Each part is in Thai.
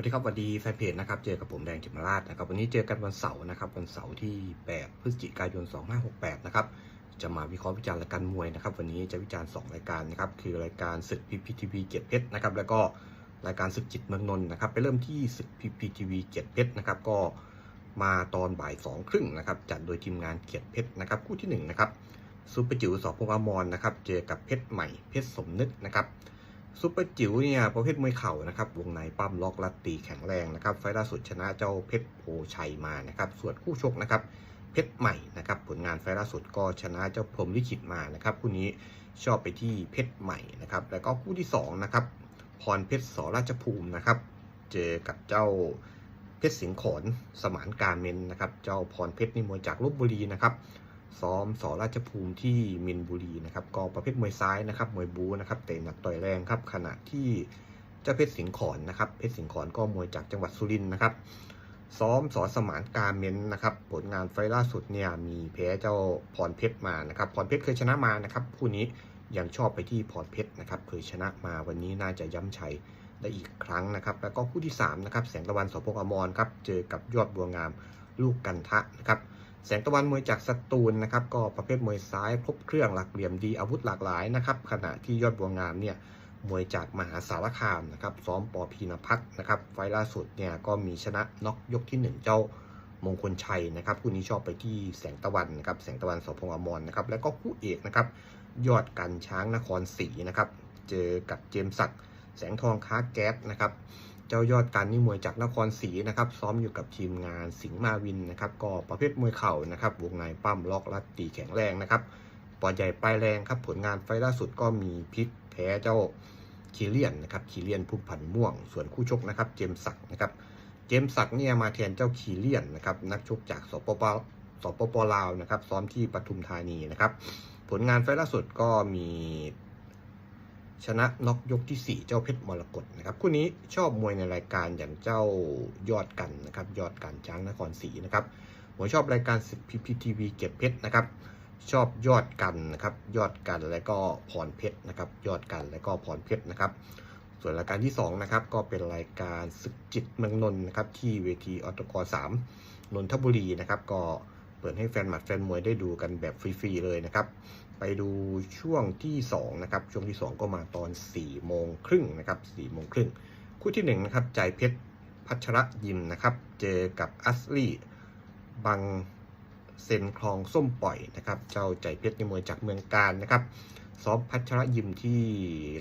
วัสดีครับสวัสดีแฟนเพจนะครับ เจอกับผมแดงจิมราชนะครับ วันนี้เจอกันวันเสาร์นะครับ วันเสาร์ที่ 8 พฤศจิกายน 2568 นะครับ จะมาวิเคราะห์วิจารณ์รายการมวยนะครับ วันนี้จะวิจารณ์ 2 รายการนะครับ คือรายการศึกพีพีทีวีเกียรติเพชรนะครับ แล้วก็รายการศึกจิตเมืองนนท์นะครับ ไปเริ่มที่ศึกพีพีทีวีเกียรติเพชรนะครับ ก็มาตอนบ่ายสองครึ่งนะครับ จัดโดยทีมงานเกียรติเพชรนะครับ คู่ที่หนึ่งนะครับซูเปอร์จิ๋วสอพงอมรนะครับ เจอกับเพชรใหม่ เพชรสมนึกนะครับ ซุปเปอร์จิ๋วเนี่ยประเภทมวยเข่านะครับวงในปั้มล็อกลัดตีแข็งแรงนะครับไฟล์ล่าสุดชนะเจ้าเพชรโพชัยมานะครับส่วนคู่ชกนะครับเพชรใหม่นะครับผลงานไฟล์ล่าสุดก็ชนะเจ้าพรมลิขิตมานะครับคู่นี้ชอบไปที่เพชรใหม่นะครับแล้วก็คู่ที่สองนะครับพรเพชรสราชภูมินะครับเจอกับเจ้าเพชรสิงขอนสมานการเมนนะครับเจ้าพรเพชรนี่มวยจากลบบุรีนะครับ ซ้อมสอราชภูมิที่มินบุรีนะครับก็ประเภทมวยซ้ายนะครับมวยบูนะครับเตะหนักต่อยแรงครับขณะที่เจ้าเพชรสิงขอนนะครับเพชรสิงขอนก็มวยจากจังหวัดสุรินทร์นะครับ ซ้อมสอสมานการเมนนะครับ ผลงานไฟล์ล่าสุดเนี่ยมีแพ้เจ้าพรเพชรมานะครับพรเพชรเคยชนะมานะครับคู่นี้ยังชอบไปที่พรเพชรนะครับเคยชนะมาวันนี้น่าจะย้ำชัยได้อีกครั้งนะครับ แล้วก็คู่ที่สามนะครับแสงตะวันสพงอมรครับเจอกับยอดบัวงามลูกกันทะนะครับ แสงตะวันมวยจากสตูลนะครับก็ประเภทมวยซ้ายครบเครื่องหลักเหลี่ยมดีอาวุธหลากหลายนะครับขณะที่ยอดบัวงามเนี่ยมวยจากมหาสารคามนะครับซ้อมปอพีนพัฒนะครับไฟล์ล่าสุดเนี่ยก็มีชนะน็อกยกที่ 1 เจ้ามงคลชัยนะครับคู่นี้ชอบไปที่แสงตะวันนะครับแสงตะวันสพงอมรนะครับแล้วก็คู่เอกนะครับยอดกันช้างนครศรีนะครับเจอกับเจมส์ศักแสงทองค้าแก๊สนะครับ เจ้ายอดการนี่มวยจากนครศรีนะครับ ซ้อมอยู่กับทีมงานสิงห์มาวินนะครับ ก็ประเภทมวยเข่านะครับ วงในปั้มล็อกลัดตีแข็งแรงนะครับปอดใหญ่ปลายแรงครับ ผลงานไฟล์ล่าสุดก็มีพลิกแพ้เจ้าคีเลียนนะครับคีเลียนพุ่มพันม่วง ส่วนคู่ชกนะครับ เจมสักนะครับ เจมสักเนี่ยมาแทนเจ้าคีเลียนนะครับ นักชกจากสปปสปปลาวนะครับ ซ้อมที่ปทุมธานีนะครับ ผลงานไฟล์ล่าสุดก็มี ชนะน็อกยกที่ 4 เจ้าเพชรมรกตนะครับคู่นี้ชอบมวยในรายการอย่างเจ้ายอดกันนะครับยอดกันช้างนครศรีนะครับผมชอบรายการพีพีทีวีเก็บเพชรนะครับชอบยอดกันนะครับยอดกันแล้วก็พรเพชรนะครับยอดกันแล้วก็พรเพชรนะครับส่วนรายการที่2นะครับก็เป็นรายการศึกจิตเมืองนนท์นะครับที่เวทีออตก3นนทบุรีนะครับก็ เปิดให้แฟนหมัดแฟนมวยได้ดูกันแบบฟรีๆเลยนะครับ ไปดูช่วงที่2นะครับ ช่วงที่ 2 ก็มาตอน4โมงครึ่งนะครับ4โมงครึ่งคู่ที่1นะครับใจเพชรพัชระยิมนะครับ เจอกับอัสลี่บังเซนคลองส้มปล่อยนะครับ เจ้าใจเพชรในมวยจากเมืองการนะครับซ้อมพัชระยิมที่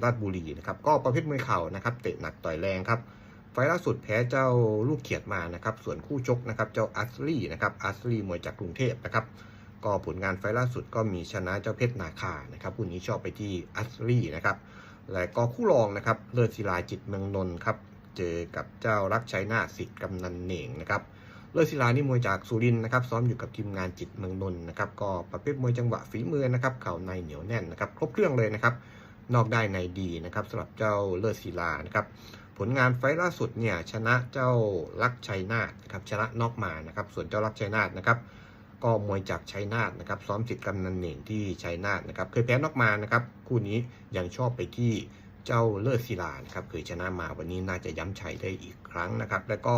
ราชบุรีนะครับ ก็ประเภทมวยเข่านะครับ เตะหนักต่อยแรงครับ ฟล่าสุดแพ้เจ้าลูกเขียดมานะครับ ส่วนคู่ชกนะครับเจ้าอัสลี่นะครับอัสลี่มวยจากกรุงเทพนะครับ ก็ผลงานไฟล่าสุดก็มีชนะเจ้าเพชรนาคานะครับคู่นี้ชอบไปที่อัสลี่นะครับและก็คู่รองนะครับเลิศศิลาจิตเมืองนนท์ครับเจอกับเจ้ารักชัยนาสิทธิ์กำนันเหน่งนะครับเลิศศิลานี่มวยจากสุรินทร์นะครับซ้อมอยู่กับทีมงานจิตเมืองนนท์นะครับก็ประเภทมวยจังหวะฝีมือนะครับเข่าในเหนียวแน่นนะครับครบเครื่องเลยนะครับนอกได้ในดีนะครับสำหรับเจ้าเลิศศิลานะครับ ผลงานไฟล์ล่าสุดเนี่ยชนะเจ้ารักชัยนาทนะครับชนะนอกมานะครับ ส่วนเจ้ารักชัยนาทนะครับ ก็มวยจากชัยนาทนะครับ ซ้อมจิตกำนันเหน่งที่ชัยนาทนะครับ เคยแพ้นอกมานะครับ คู่นี้ยังชอบไปที่เจ้าเลิศศิลานะครับเคยชนะมาวันนี้น่าจะย้ำชัยได้อีกครั้งนะครับ แล้วก็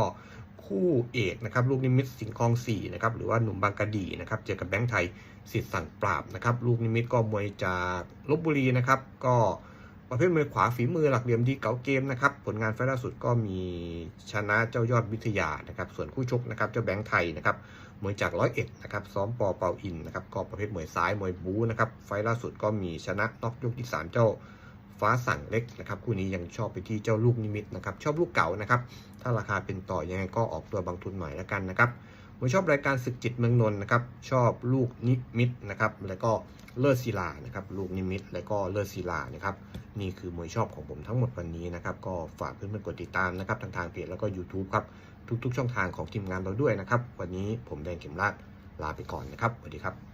คู่เอกนะครับลูกนิมิตสิงคลองสี่นะครับหรือว่าหนุ่มบางกะดีนะครับเจอกับแบงค์ไทยสิทธิ์สั่งปราบนะครับลูกนิมิตก็มวยจากลบบุรีนะครับ ก็ ประเภทมวยขวาฝีมือหลักเหลี่ยมดีเก๋าเกมนะครับผลงานไฟล์ล่าสุดก็มีชนะเจ้ายอดวิทยานะครับส่วนคู่ชกนะครับเจ้าแบงค์ไทยนะครับมวยจากร้อยเอ็ดนะครับซ้อมปอเปาอินนะครับก็ประเภทมวยซ้ายมวยบู๊นะครับไฟล์ล่าสุดก็มีชนะน็อกยกที่สามเจ้าฟ้าสั่งเล็กนะครับคู่นี้ยังชอบไปที่เจ้าลูกนิมิตนะครับชอบลูกเก่านะครับถ้าราคาเป็นต่อยังไงก็ออกตัวบางทุนใหน่แล้วกันนะครับผมชอบรายการศึกจิตเมืองนนท์นะครับชอบลูกนิมิตนะครับแล้วก็เลิศศิลานะครับลูกนิมิตแล้วก็เลิศศิลานะครับ นี่คือมวยชอบของผมทั้งหมดวันนี้นะครับ ก็ฝากเพื่อนๆกดติดตามนะครับทางทางเพจแล้วก็ YouTube ครับ ทุกๆ ช่องทางของทีมงานเราด้วยนะครับ วันนี้ผมแดงเข็มราดลาไปก่อนนะครับสวัสดีครับ